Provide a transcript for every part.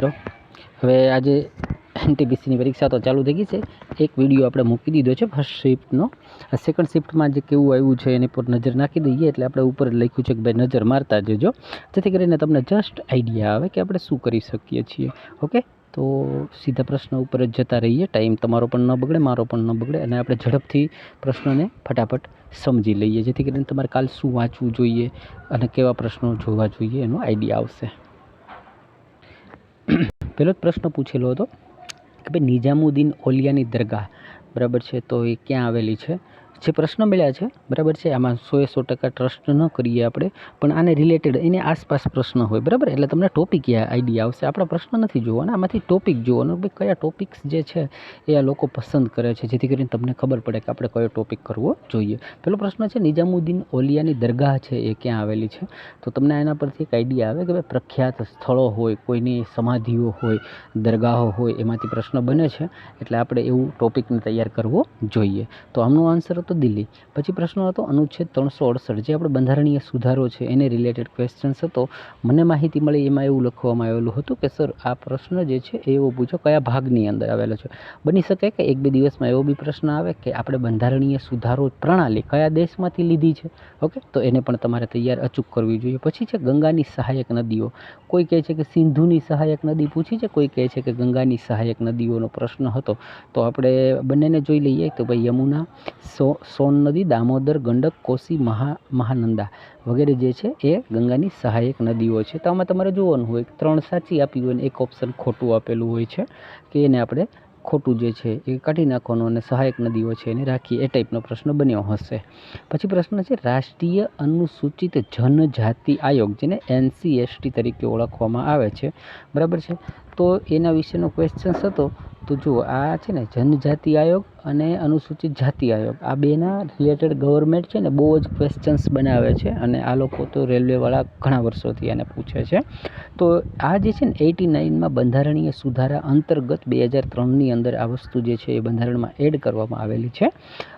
મિત્રો. હવે આજે એનટીપીસીની પરીક્ષા તો ચાલુ થઈ ગઈ છે. એક વીડિયો આપણે મૂકી દીધો છે ફર્સ્ટ શિફ્ટનો સેકન્ડ શિફ્ટમાં જે કેવું આવ્યું છે એની પર નજર નાખી દઈએ એટલે આપણે ઉપર લખ્યું છે કે ભાઈ નજર મારતા જજો. જેથી કરીને તમને જસ્ટ આઈડિયા આવે કે આપણે શું કરી શકીએ છીએ. ઓકે તો સીધા પ્રશ્ન ઉપર જ જતા રહીએ. ટાઈમ તમારો પણ ન બગડે, મારો પણ ન બગડે. અને આપણે ઝડપથી પ્રશ્નોને ફટાફટ સમજી લઈએ. જેથી કરીને તમારે કાલ શું વાંચવું જોઈએ અને કેવા પ્રશ્નો જોવા જોઈએ એનો આઈડિયા આવશે. પહેલો જ પ્રશ્ન પૂછેલો હતો કે ભાઈ નિઝામુદ્દીન ઓલિયાની દરગાહ બરાબર છે તો એ ક્યાં આવેલી છે? જે પ્રશ્ન મળ્યા છે, બરાબર છે? આમાં સોએ સો ટકા ટ્રસ્ટ ન કરીએ આપણે, પણ આને રિલેટેડ એની આસપાસ પ્રશ્ન હોય, બરાબર? એટલે તમને ટોપિક આઈડિયા આવશે. આપણા પ્રશ્ન નથી જોવાના, આમાંથી ટોપિક જોવાનો ભાઈ કયા ટોપિક્સ જે છે એ આ લોકો પસંદ કરે છે, જેથી કરીને તમને ખબર પડે કે આપણે કયો ટોપિક કરવો જોઈએ. પેલો પ્રશ્ન છે નિજામુદ્દીન ઓલિયાની દરગાહ છે એ ક્યાં આવેલી છે? તો તમને એના પરથી એક આઈડિયા આવે કે ભાઈ પ્રખ્યાત સ્થળો હોય, કોઈની સમાધિઓ હોય, દરગાહો હોય, એમાંથી પ્રશ્ન બને છે, એટલે આપણે એવું ટોપિકને તૈયાર કરવો જોઈએ. તો આમનો આન્સર હતો દિલ્હી. પછી પ્રશ્ન હતો, અનુચ્છેદ ત્રણસો અડસઠ જે આપણે બંધારણીય સુધારો છે, એને રિલેટેડ ક્વેશ્ચન્સ હતો. મને માહિતી મળી, એમાં એવું લખવામાં આવેલું હતું કે, સર, આ પ્રશ્ન જે છે, એ એવો પૂછો કયા ભાગની અંદર આવેલો છે? બની શકે કે એક બે દિવસમાં એવો બી પ્રશ્ન આવે કે, આપણે બંધારણીય સુધારો પ્રણાલી કયા દેશમાંથી લીધી છે? ઓકે? તો એને પણ તમારે તૈયાર અચૂક કરવી જોઈએ. પછી છે, ગંગાની સહાયક નદીઓ. કોઈ કહે છે કે સિંધુની સહાયક નદી પૂછી છે? કોઈ કહે છે કે ગંગાની સહાયક નદીઓનો પ્રશ્ન હતો. તો આપણે બંનેને જોઈ લઈએ તો ભાઈ યમુના, સો સોન નદી દામોદર, ગંડક, કોસી, મહા, મહાનંદા વગેરે જે છે એ ગંગાની સહાયક નદીઓ છે. તો આમાં તમારે જોવાનું હોય ત્રણ સાચી આપી હોય ને એક ઓપ્શન ખોટું આપેલું હોય છે કે એને આપણે ખોટું જે છે એ કાઢી નાખવાનું અને સહાયક નદીઓ છે એને રાખી એ ટાઈપનો પ્રશ્ન બન્યો હશે. પછી પ્રશ્ન છે રાષ્ટ્રીય અનુસૂચિત જનજાતિ આયોગ જેને એનસીએસટી તરીકે ઓળખવામાં આવે છે. બરાબર છે? તો એના વિશેનો ક્વેશ્ચન્સ હતો. તો જુઓ, આ છે ને જનજાતિ આયોગ અને અનુસૂચિત જાતિ આયોગ. આ બેના રિલેટેડ ગવર્મેન્ટ છે ને બહુ જ ક્વેશ્ચન્સ બનાવે છે અને આ લોકો તો રેલવેવાળા ઘણા વર્ષોથી આને પૂછે છે. તો આ જે છે ને એટી નાઇનમાં બંધારણીય સુધારા અંતર્ગત બે હજાર ત્રણની અંદર આ વસ્તુ જે છે એ બંધારણમાં એડ કરવામાં આવેલી છે.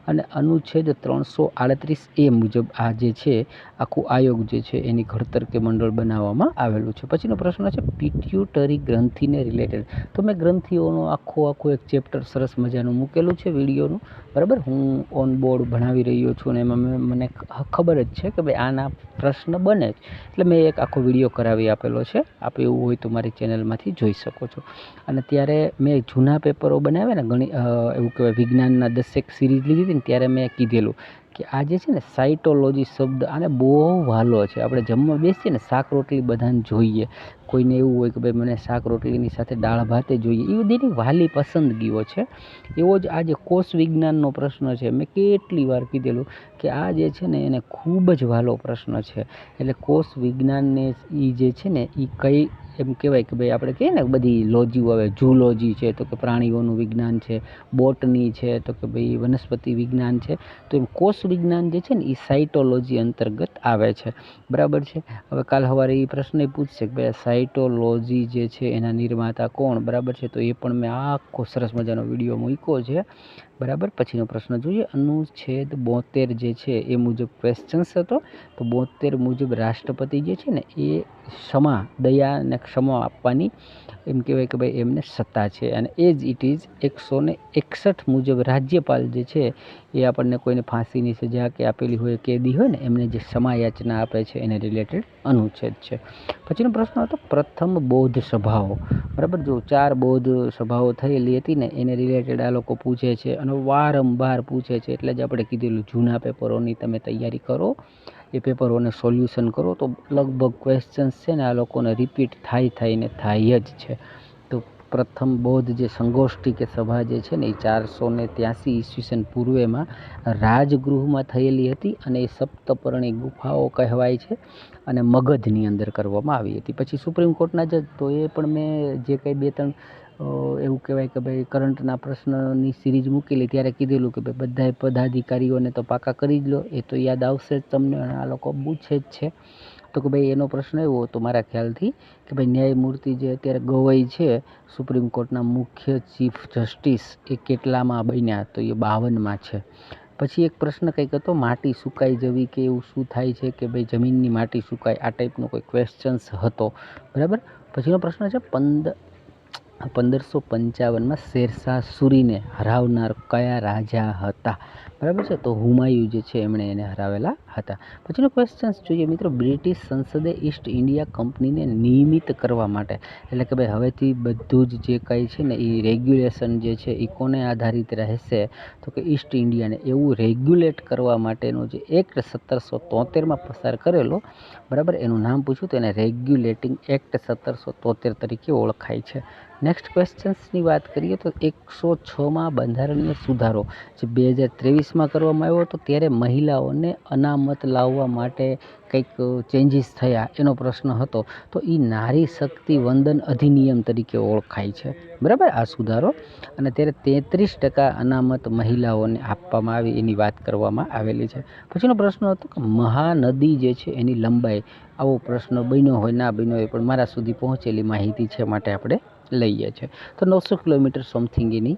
અને અનુચ્છેદ ત્રણસો આડત્રીસ એ મુજબ આ જે છે આખું આયોગ જે છે એની ઘડતર કે મંડળ બનાવવામાં આવેલું છે. પછીનો પ્રશ્ન છે પિટ્યુટરી ગ્રંથિને રિલેટેડ તો મેં ગ્રંથિઓનો આખો આખો એક ચેપ્ટર સરસ મજાનું મૂકેલું છે. વિડીયોનું. બરાબર? હું ઓન બોર્ડ ભણાવી રહ્યો છું અને એમાં મને ખબર જ છે કે ભાઈ આના પ્રશ્ન બને જ. એટલે મેં એક આખો વીડિયો કરાવી આપેલો છે. આપ એવું હોય તો મારી ચેનલમાંથી જોઈ શકો છો. અને ત્યારે મેં જૂના પેપરો બનાવ્યા ને ઘણી એવું કહેવાય વિજ્ઞાનના દસેક સિરીઝ લીધી હતી ને ત્યારે મેં કીધેલું કે આ જે છે ને સાઇટોલોજી શબ્દ આને બહુ વહાલો છે. આપણે જમવા બેસીએ ને શાક રોટલી બધાને જોઈએ. કોઈને એવું હોય કે ભાઈ મને શાક રોટલીની સાથે દાળ ભાતે જોઈએ. એ બધીની વાલી પસંદગીઓ છે. એવો જ આ જે કોષ વિજ્ઞાનનો પ્રશ્ન છે. મેં કેટલી વાર કીધેલું કે આ જે છે ને એને ખૂબ જ વહાલો પ્રશ્ન છે. એટલે કોષ વિજ્ઞાનને એ જે છે ને એ કઈ એમ કહેવાય કે ભાઈ આપણે કહીએ ને બધી લોજીઓ આવે. ઝૂલોજી છે તો કે પ્રાણીઓનું વિજ્ઞાન છે. બોટની છે તો કે ભાઈ વનસ્પતિ વિજ્ઞાન છે. તો એમ કોષ વિજ્ઞાન જે છે ને એ સાયટોલોજી અંતર્ગત આવે છે. બરાબર છે? હવે કાલ સવારે એ પ્રશ્ન પૂછશે કે ભાઈ સાયટોલોજી જે છે, એના નિર્માતા કોણ? બરાબર છે? તો એ પણ મેં આખો સરસ મજાનો વીડિયો મૂક્યો છે. બરાબર? પછીનો પ્રશ્ન જોઈએ. અનુચ્છેદ બોતેર જે છે, એ મુજબ ક્વેશ્ચન્સ હતો. તો બોતેર મુજબ રાષ્ટ્રપતિ જે છે ને, એ ક્ષમા, દયા અને ક્ષમા આપવાની એમ કહેવાય કે ભાઈ એમને સત્તા છે. અને એ જ ઇટ ઇઝ એકસો ને એકસઠ મુજબ રાજ્યપાલ જે છે, એ આપણને કોઈને ફાંસીની સજા કે આપેલી હોય, કેદી હોય ને, એમને જે ક્ષમા યાચના આપે છે, એને રિલેટેડ અનુચ્છેદ છે. પછીનો પ્રશ્ન હતો, પ્રથમ બૌદ્ધ સભાઓ. બરાબર? જો ચાર બૌદ્ધ સભાઓ થયેલી હતી ને, એને રિલેટેડ આ લોકો પૂછે છે. અને વારંવાર પૂછે છે એટલે જ આપણે કીધેલું જૂના પેપરોની તમે તૈયારી કરો, એ પેપરોને સોલ્યુશન કરો, તો લગભગ ક્વેશ્ચન્સ છે ને આ લોકોને રિપીટ થાય થાય ને થાય જ છે. તો પ્રથમ બૌદ્ધ જે સંગોષ્ઠી કે સભા જે છે ને એ ચારસો ને ત્યાંસી ઈસવીસન પૂર્વેમાં રાજગૃહમાં થયેલી હતી અને એ સપ્તપર્ણી ગુફાઓ કહેવાય છે અને મગધની અંદર કરવામાં આવી હતી. પછી સુપ્રીમ કોર્ટના જજ, તો એ પણ મેં જે કંઈ બે ત્રણ એવું કહેવાય કે ભાઈ કરંટના પ્રશ્નની સિરીઝ મૂકેલી ત્યારે કીધેલું કે ભાઈ બધાય પદાધિકારીઓને તો પાકા કરી જ લો, એ તો યાદ આવશે જ તમને અને આ લોકો પૂછે જ છે. તો કે ભાઈ એનો પ્રશ્ન એવો હતો મારા ખ્યાલથી કે ભાઈ ન્યાયમૂર્તિ જે અત્યારે ગવાઈ છે, સુપ્રીમ કોર્ટના મુખ્ય ચીફ જસ્ટિસ એ કેટલામાં બન્યા તો એ બાવનમાં છે. પછી એક પ્રશ્ન કંઈક હતો, માટી સુકાઈ જવી કે એવું શું થાય છે કે ભાઈ જમીનની માટી સુકાય, આ ટાઈપનો કોઈ ક્વેશ્ચન્સ હતો. બરાબર? પછીનો પ્રશ્ન છે, પંદર પંદરસો પંચાવનમાં શેરશાહ સૂરીને હરાવનાર કયા રાજા હતા? બરાબર છે? તો હુમાયુ જે છે, એમણે એને હરાવેલા હતા. પછીનો ક્વેશ્ચન્સ જોઈએ મિત્રો બ્રિટિશ સંસદે ઈસ્ટ ઇન્ડિયા કંપનીને નિયમિત કરવા માટે. એટલે કે ભાઈ, હવેથી બધું જ જે કંઈ છે ને એ રેગ્યુલેશન જે છે એ કોને આધારિત રહેશે? તો કે ઈસ્ટ ઇન્ડિયાને એવું રેગ્યુલેટ કરવા માટેનો જે એક્ટ સત્તરસો તોતેરમાં પસાર કરેલો, બરાબર, એનું નામ પૂછ્યું તો એને રેગ્યુલેટિંગ એક્ટ સત્તરસો તોતેર તરીકે ઓળખાય છે. નેક્સ્ટ ક્વેશ્ચન્સની વાત કરીએ તો એકસો છમાં બંધારણીય સુધારો, જે બે હજાર ત્રેવીસમાં કરવામાં આવ્યો હતો, ત્યારે મહિલાઓને અનામત લાવવા માટે કંઈક ચેન્જીસ થયા એનો પ્રશ્ન હતો. તો એ નારી શક્તિ વંદન અધિનિયમ તરીકે ઓળખાય છે. બરાબર? આ સુધારો. અને ત્યારે તેત્રીસ ટકા અનામત મહિલાઓને આપવામાં આવી એની વાત કરવામાં આવેલી છે. પછીનો પ્રશ્ન હતો કે મહાનદી જે છે એની લંબાઈ. આવો પ્રશ્ન બન્યો હોય, ના બન્યો હોય, પણ મારા સુધી પહોંચેલી માહિતી છે માટે આપણે લઈએ છીએ તો નવસો કિલોમીટર સમથિંગ એની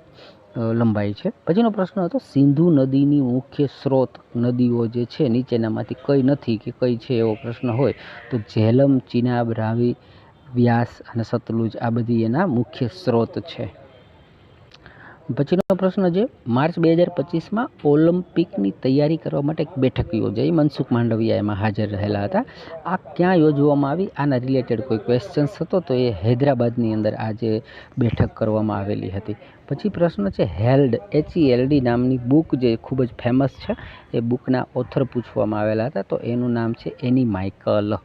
લંબાઈ છે. પછીનો પ્રશ્ન હતો, સિંધુ નદીની મુખ્ય સ્ત્રોત નદીઓ જે છે, નીચેનામાંથી કઈ નથી કે કઈ છે એવો પ્રશ્ન હોય, તો ઝેલમ, ચિનાબ, રાવી, વ્યાસ અને સતલુજ આ બધી એના મુખ્ય સ્ત્રોત છે. પછીનો પ્રશ્ન છે, માર્ચ બે હજાર પચીસમાં ઓલિમ્પિકની તૈયારી કરવા માટે એક બેઠક યોજાઈ. મનસુખ માંડવિયા એમાં હાજર રહેલા હતા. આ ક્યાં યોજવામાં આવી? આના રિલેટેડ કોઈ ક્વેશ્ચન્સ હતો? તો એ હૈદરાબાદની અંદર આ જે બેઠક કરવામાં આવેલી હતી. પછી પ્રશ્ન છે, હેલ્ડ એચઈએલડી નામની બુક જે ખૂબ જ ફેમસ છે, એ બુકના ઓથર પૂછવામાં આવેલા હતા. તો એનું નામ છે, એની માઇકલ.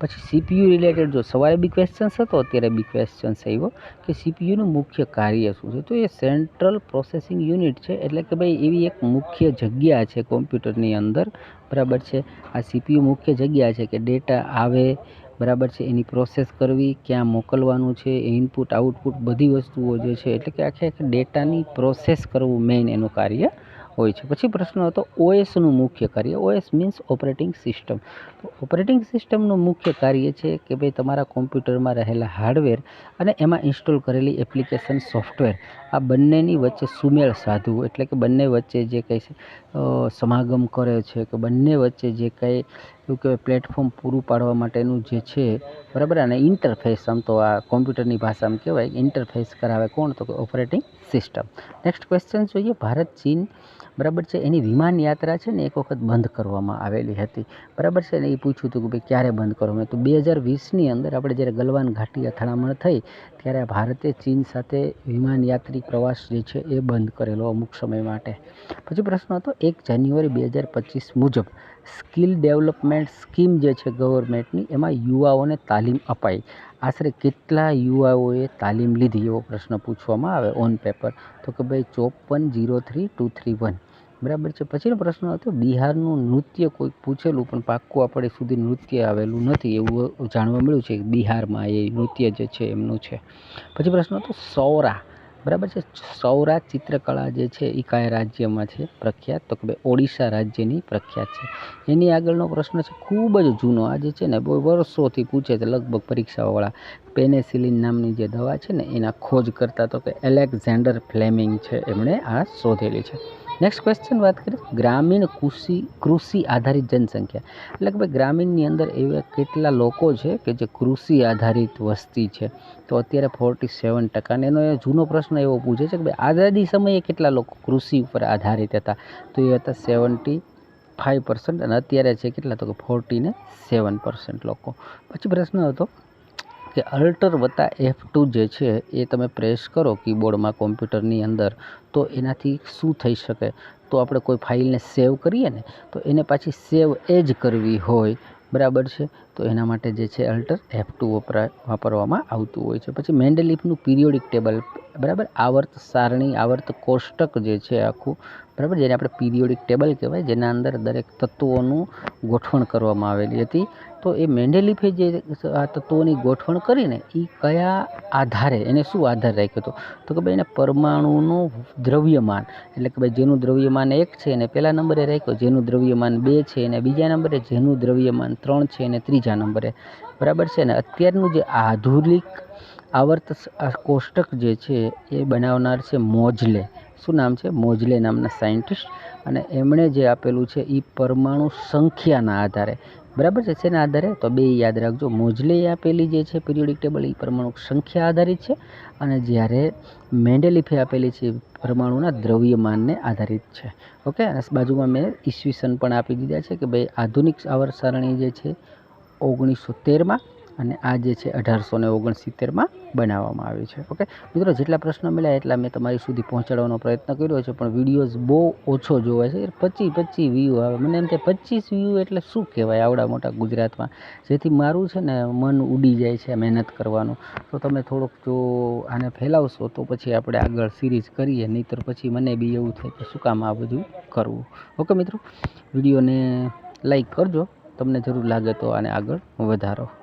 પછી સીપીયુ રિલેટેડ જો સવારે બી ક્વેશ્ચન્સ હતો, અત્યારે બી ક્વેશ્ચન્સ આવ્યો કે સીપીયુનું મુખ્ય કાર્ય શું છે? તો એ સેન્ટ્રલ પ્રોસેસિંગ યુનિટ છે, એટલે કે ભાઈ એવી એક મુખ્ય જગ્યા છે કોમ્પ્યુટરની અંદર, બરાબર છે? આ સીપીયુ મુખ્ય જગ્યા છે કે ડેટા આવે, બરાબર છે? એની પ્રોસેસ કરવી, ક્યાં મોકલવાનું છે ઇનપુટ આઉટપુટ બધી વસ્તુઓ જે છે, એટલે કે આખે આખી ડેટાની પ્રોસેસ કરવું મેઇન એનું કાર્ય હોય છે. પછી પ્રશ્ન હતો ઓએસનું મુખ્ય કાર્ય. ઓએસ મીન્સ ઓપરેટિંગ સિસ્ટમ તો ઓપરેટિંગ સિસ્ટમનું મુખ્ય કાર્ય છે કે ભાઈ તમારા કોમ્પ્યુટરમાં રહેલા હાર્ડવેર અને એમાં ઇન્સ્ટોલ કરેલી એપ્લિકેશન સોફ્ટવેર. આ બંનેની વચ્ચે સુમેળ સાધવું એટલે કે બંને વચ્ચે જે કંઈ સમાગમ કરે છે કે બંને વચ્ચે જે કંઈ એવું કહેવાય પ્લેટફોર્મ પૂરું પાડવા માટેનું જે છે, બરાબર? અને ઇન્ટરફેસ આમ તો આ કોમ્પ્યુટરની ભાષામાં કહેવાય ઇન્ટરફેસ કરાવે કોણ? તો કે ઓપરેટિંગ સિસ્ટમ નેક્સ્ટ ક્વેશ્ચન જોઈએ. ભારત, ચીન બરાબર છે? એની વિમાન યાત્રા છે ને એક વખત બંધ કરવામાં આવેલી હતી. બરાબર છે? ને એ પૂછ્યું હતું કે ભાઈ ક્યારે બંધ કરવામાં તો બે હજાર વીસની અંદર આપણે જ્યારે ગલવાન ઘાટી અથડામણ થઈ, ત્યારે ભારતે ચીન સાથે વિમાન યાત્રી પ્રવાસ જે છે એ બંધ કરેલો અમુક સમય માટે. પછી પ્રશ્ન હતો, એક જાન્યુઆરી બે હજાર પચીસ મુજબ સ્કિલ ડેવલપમેન્ટ સ્કીમ જે છે ગવર્મેન્ટની, એમાં યુવાઓને તાલીમ અપાઈ. આશરે કેટલા યુવાઓએ તાલીમ લીધી? એવો પ્રશ્ન પૂછવામાં આવે ઓન પેપર તો કે ભાઈ ચોપન zero three two three one. બરાબર છે. પછીનો પ્રશ્ન હતો, બિહારનું નૃત્ય કોઈક પૂછેલું, પણ પાક્કું આપણે સુધી નૃત્ય આવેલું નથી એવું જાણવા મળ્યું છે બિહારમાં એ નૃત્ય જે છે એમનું છે. પછી પ્રશ્ન હતો, સૌરા. બરાબર છે? સૌરા ચિત્રકળા જે છે એ કયા રાજ્યમાં છે? પ્રખ્યાત? તો કે ભાઈ ઓડિશા રાજ્યની પ્રખ્યાત છે. એની આગળનો પ્રશ્ન છે, ખૂબ જ જૂનો. આ જે છે ને, બહુ વર્ષોથી પૂછે છે, લગભગ પરીક્ષાવાળા. પેનેસિલિન નામની જે દવા છે ને, એના ખોજ કરતા તો કે એલેક્ઝાન્ડર ફ્લેમિંગ છે, એમણે આ શોધેલી છે. નેક્સ્ટ ક્વેશ્ચન વાત કરીએ. ગ્રામીણ કૃષિ કૃષિ આધારિત જનસંખ્યા. ભાઈ ગ્રામીણની અંદર એવા કેટલા લોકો છે કે જે કૃષિ આધારિત વસ્તી છે? તો અત્યારે ફોર્ટી સેવન ટકા એનો એ જૂનો પ્રશ્ન એવો પૂછે છે કે ભાઈ, આઝાદી સમયે કેટલા લોકો કૃષિ ઉપર આધારિત હતા? તો એ હતા સેવન્ટી ફાઇવ પર્સન્ટ અને અત્યારે છે કેટલા તો કે ફોર્ટી ને સેવન પર્સન્ટ લોકો. પછી પ્રશ્ન હતો કે અલ્ટર વત્તા એફ ટુ જે છે એ તમે પ્રેસ કરો કીબોર્ડમાં કોમ્પ્યુટરની અંદર, તો એનાથી શું થઈ શકે? તો આપણે કોઈ ફાઇલને સેવ કરીએ ને, તો એને પાછી સેવ એ જ કરવી હોય, બરાબર છે? તો એના માટે જે છે અલ્ટર એફ ટુ વપરા, વાપરવામાં આવતું હોય છે. પછી મેન્ડેલિફનું પિરિયોડિક ટેબલ બરાબર? આવર્ત સારણી, આવર્ત કોષ્ટક જે છે આખું, બરાબર? જેને આપણે પિરિયોડિક ટેબલ કહેવાય, જેના અંદર દરેક તત્વોનું ગોઠવણ કરવામાં આવેલી હતી. તો એ મેન્ડેલિફે જે આ તત્વોની ગોઠવણ કરીને એ કયા આધારે, એને શું આધાર રાખ્યો હતો? તો કે ભાઈ એને પરમાણુનું દ્રવ્યમાન, એટલે કે ભાઈ જેનું દ્રવ્યમાન એક છે એને પહેલા નંબરે રાખ્યો, જેનું દ્રવ્યમાન બે છે એને બીજા નંબરે, જેનું દ્રવ્યમાન ત્રણ છે એને ત્રીજા નંબરે. બરાબર છે ને? અત્યારનું જે આધુનિક આવર્ત કોષ્ટક જે છે એ બનાવનાર છે મોજલે. શું નામ છે? મોજલે નામના સાયન્ટિસ્ટ. અને એમણે જે આપેલું છે એ પરમાણુ સંખ્યાના આધારે. બરાબર છે? શેના આધારે? તો બે યાદ રાખજો. મોજલે આપેલી જે છે પિરિયોડિક ટેબલ એ પરમાણુ સંખ્યા આધારિત છે. અને જ્યારે મેન્ડેલિફે આપેલી છે પરમાણુના દ્રવ્યમાનને આધારિત છે. ઓકે? અને બાજુમાં મેં ઈસવીસન પણ આપી દીધા છે કે ભાઈ આધુનિક આવર્ત સારણી જે છે ઓગણીસો તેરમાં અને આ જે છે અઢારસો ને ઓગણસિત્તેરમાં બનાવવામાં આવ્યું છે. ઓકે? મિત્રો, જેટલા પ્રશ્નો મળ્યા એટલા મેં તમારી સુધી પહોંચાડવાનો પ્રયત્ન કર્યો છે, પણ વિડીયોઝ બહુ ઓછો જોવે છે. પચીસ પચીસ વ્યૂ આવે. મને એમ કે પચીસ વ્યૂ એટલે શું કહેવાય આવડા મોટા ગુજરાતમાં? જેથી મારું છે ને મન ઉડી જાય છે મહેનત કરવાનું. તો તમે થોડુંક જો આને ફેલાવશો તો પછી આપણે આગળ સિરીઝ કરીએ, નહીંતર પછી મને બી એવું થાય કે શું કામ આ બધું કરવું. ઓકે મિત્રો, વિડીયોને લાઈક કરજો. તમને જરૂર લાગે તો આને આગળ વધારો.